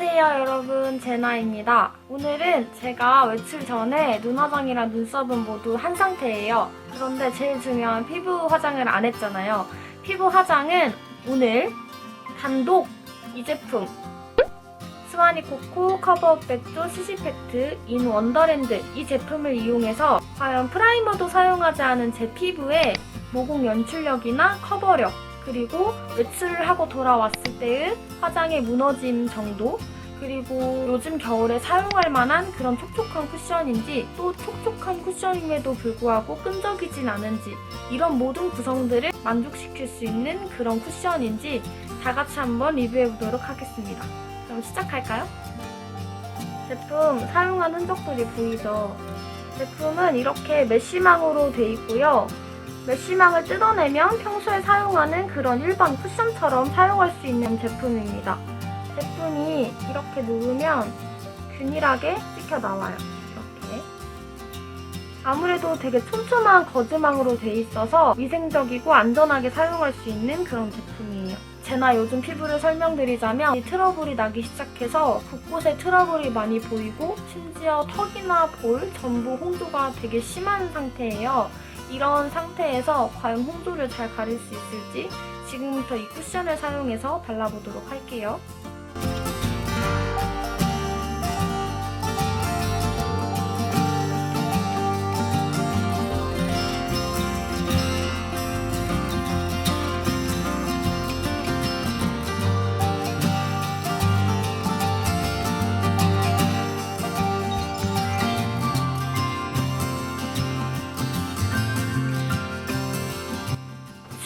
안녕하세요 여러분 제나입니다. 오늘은 제가 외출 전에 눈 화장이랑 눈썹은 모두 한 상태예요. 그런데 제일 중요한 피부 화장을 안 했잖아요. 피부 화장은 오늘 단독 이 제품 스와니 코코 커버업 백조 CC팩트 인 원더랜드 이 제품을 이용해서 과연 프라이머도 사용하지 않은 제 피부에 모공 연출력이나 커버력 그리고 외출을 하고 돌아왔을 때의 화장의 무너짐 정도 그리고 요즘 겨울에 사용할 만한 그런 촉촉한 쿠션인지 또 촉촉한 쿠션임에도 불구하고 끈적이진 않은지 이런 모든 구성들을 만족시킬 수 있는 그런 쿠션인지 다 같이 한번 리뷰해 보도록 하겠습니다. 그럼 시작할까요? 제품 사용한 흔적들이 보이죠? 제품은 이렇게 메쉬망으로 돼 있고요. 메쉬망을 뜯어내면 평소에 사용하는 그런 일반 쿠션처럼 사용할 수 있는 제품입니다. 제품이 이렇게 누르면 균일하게 찍혀 나와요. 이렇게. 아무래도 되게 촘촘한 거즈망으로 돼 있어서 위생적이고 안전하게 사용할 수 있는 그런 제품이에요. 제나 요즘 피부를 설명드리자면 이 트러블이 나기 시작해서 곳곳에 트러블이 많이 보이고 심지어 턱이나 볼 전부 홍조가 되게 심한 상태예요. 이런 상태에서 과연 홍조를 잘 가릴 수 있을지 지금부터 이 쿠션을 사용해서 발라보도록 할게요.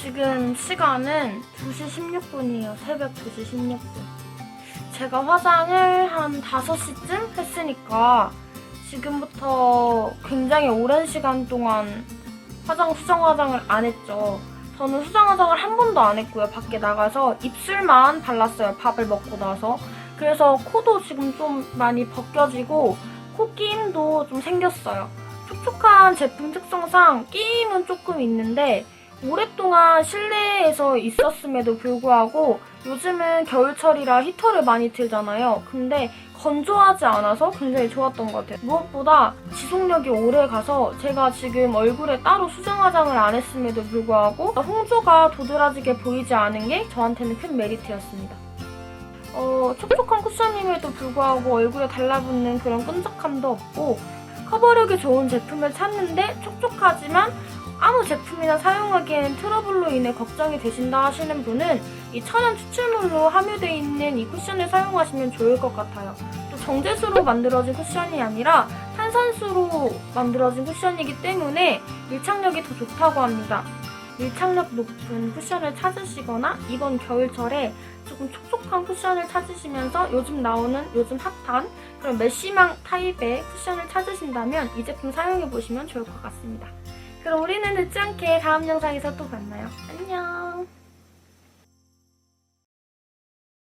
지금 시간은 2시 16분이에요. 새벽 2시 16분. 제가 화장을 한 5시쯤 했으니까 지금부터 굉장히 오랜 시간 동안 화장, 수정 화장을 안 했죠. 저는 수정 화장을 한 번도 안 했고요. 밖에 나가서 입술만 발랐어요. 밥을 먹고 나서. 그래서 코도 지금 좀 많이 벗겨지고 코 끼임도 좀 생겼어요. 촉촉한 제품 특성상 끼임은 조금 있는데 오랫동안 실내에서 있었음에도 불구하고 요즘은 겨울철이라 히터를 많이 틀잖아요. 근데 건조하지 않아서 굉장히 좋았던 것 같아요. 무엇보다 지속력이 오래 가서 제가 지금 얼굴에 따로 수정 화장을 안 했음에도 불구하고 홍조가 도드라지게 보이지 않은 게 저한테는 큰 메리트였습니다. 어, 촉촉한 쿠션임에도 불구하고 얼굴에 달라붙는 그런 끈적함도 없고 커버력이 좋은 제품을 찾는데 촉촉하지만 아무 제품이나 사용하기엔 트러블로 인해 걱정이 되신다 하시는 분은 이 천연 추출물로 함유되어 있는 이 쿠션을 사용하시면 좋을 것 같아요. 또 정제수로 만들어진 쿠션이 아니라 탄산수로 만들어진 쿠션이기 때문에 밀착력이 더 좋다고 합니다. 밀착력 높은 쿠션을 찾으시거나 이번 겨울철에 조금 촉촉한 쿠션을 찾으시면서 요즘 나오는 요즘 핫한 그런 메쉬망 타입의 쿠션을 찾으신다면 이 제품 사용해 보시면 좋을 것 같습니다. 그럼 우리는 늦지 않게 다음 영상에서 또 만나요. 안녕.